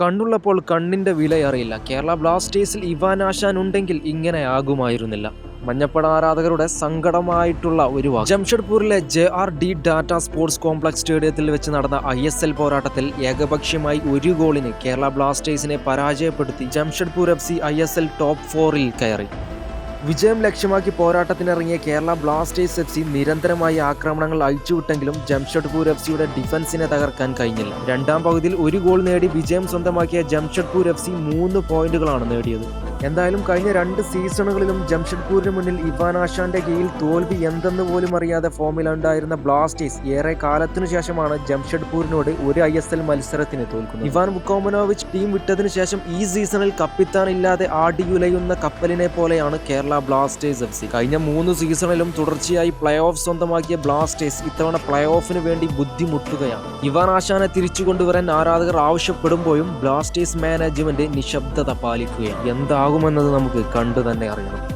കണ്ണുള്ളപ്പോൾ കണ്ണിന്റെ വില അറിയില്ല. കേരള ബ്ലാസ്റ്റേഴ്സിൽ ഇവാൻ ആശാൻ ഉണ്ടെങ്കിൽ ഇങ്ങനെ ആകുമായിരുന്നില്ല. മഞ്ഞപ്പട ആരാധകരുടെ സങ്കടമായിട്ടുള്ള ഒരു വാക്ക്. ജംഷഡ്പൂരിലെ J R D Tata sports complex സ്റ്റേഡിയത്തിൽ വെച്ച് നടന്ന ഐ എസ് എൽ പോരാട്ടത്തിൽ ഏകപക്ഷീയമായി ഒരു ഗോളിന് കേരള ബ്ലാസ്റ്റേഴ്സിനെ പരാജയപ്പെടുത്തി. Jamshedpur F C I S L top ഫോറിൽ കയറി. വിജയം ലക്ഷ്യമാക്കി പോരാട്ടത്തിനിറങ്ങിയ കേരള ബ്ലാസ്റ്റേഴ്സ് എഫ് സി നിരന്തരമായി ആക്രമണങ്ങൾ അഴിച്ചുവിട്ടെങ്കിലും ജംഷഡ്പൂർ എഫ് സിയുടെ ഡിഫൻസിനെ തകർക്കാൻ കഴിഞ്ഞില്ല. രണ്ടാം പകുതിയിൽ ഒരു ഗോൾ നേടി വിജയം സ്വന്തമാക്കിയ ജംഷഡ്പൂർ എഫ് സി മൂന്ന് പോയിന്റുകളാണ് നേടിയത്. എന്തായാലും കഴിഞ്ഞ രണ്ട് സീസണുകളിലും ജംഷഡ്പൂരിന് മുന്നിൽ ഇവാൻ ആശാന്റെ കീഴിൽ തോൽവി എന്തെന്ന് പോലും അറിയാതെ ഫോമിലുണ്ടായിരുന്ന ബ്ലാസ്റ്റേഴ്സ് ഏറെ കാലത്തിനു ശേഷമാണ് ജംഷഡ്പൂരിനോട് ഒരു ഐ എസ് എൽ മത്സരത്തിന് തോൽക്കുന്നത്. ഇവാൻ മുക്കോമനോവിച്ച് ടീം വിട്ടതിനു ശേഷം ഈ സീസണിൽ കപ്പിത്താനില്ലാതെ ആടിയുലയുന്ന കപ്പലിനെ പോലെയാണ് കേരള ബ്ലാസ്റ്റേഴ്സ് എഫ് സി. കഴിഞ്ഞ മൂന്ന് സീസണിലും തുടർച്ചയായി പ്ലേ ഓഫ് സ്വന്തമാക്കിയ ബ്ലാസ്റ്റേഴ്സ് ഇത്തവണ പ്ലേ ഓഫിന് വേണ്ടി ബുദ്ധിമുട്ടുകയാണ്. ഇവാൻ ആശാനെ തിരിച്ചുകൊണ്ടുവരാൻ ആരാധകർ ആവശ്യപ്പെടുമ്പോഴും ബ്ലാസ്റ്റേഴ്സ് മാനേജ്മെന്റ് നിശബ്ദത പാലിക്കുകയാണ്. എന്താകുമെന്നത് നമുക്ക് കണ്ടു തന്നെ അറിയണം.